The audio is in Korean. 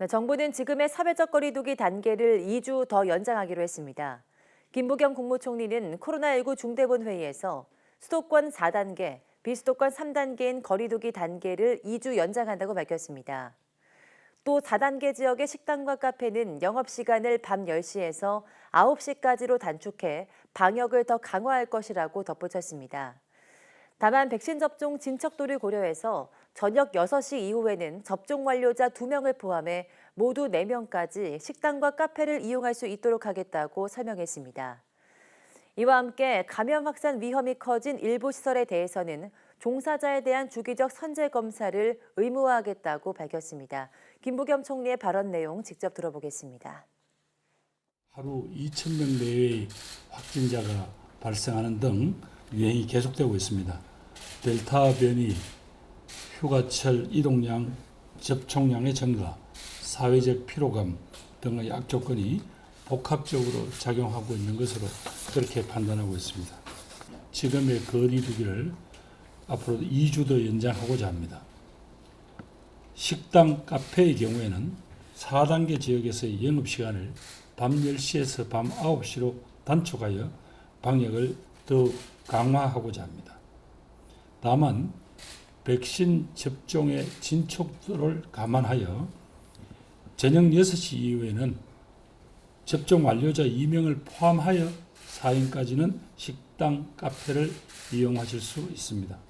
네, 정부는 지금의 사회적 거리두기 단계를 2주 더 연장하기로 했습니다. 김부겸 국무총리는 코로나19 중대본 회의에서 수도권 4단계, 비수도권 3단계인 거리두기 단계를 2주 연장한다고 밝혔습니다. 또 4단계 지역의 식당과 카페는 영업시간을 밤 10시에서 9시까지로 단축해 방역을 더 강화할 것이라고 덧붙였습니다. 다만 백신 접종 진척도를 고려해서 저녁 6시 이후에는 접종 완료자 2명을 포함해 모두 4명까지 식당과 카페를 이용할 수 있도록 하겠다고 설명했습니다. 이와 함께 감염 확산 위험이 커진 일부 시설에 대해서는 종사자에 대한 주기적 선제 검사를 의무화하겠다고 밝혔습니다. 김부겸 총리의 발언 내용 직접 들어보겠습니다. 하루 2천 명 내외의 확진자가 발생하는 등 유행이 계속되고 있습니다. 델타 변이, 휴가철 이동량, 접촉량의 증가, 사회적 피로감 등의 악조건이 복합적으로 작용하고 있는 것으로 그렇게 판단하고 있습니다. 지금의 거리두기를 앞으로 2주 더 연장하고자 합니다. 식당, 카페의 경우에는 4단계 지역에서의 영업시간을 밤 10시에서 밤 9시로 단축하여 방역을 더욱 강화하고자 합니다. 다만 백신 접종의 진척도를 감안하여 저녁 6시 이후에는 접종 완료자 2명을 포함하여 4인까지는 식당, 카페를 이용하실 수 있습니다.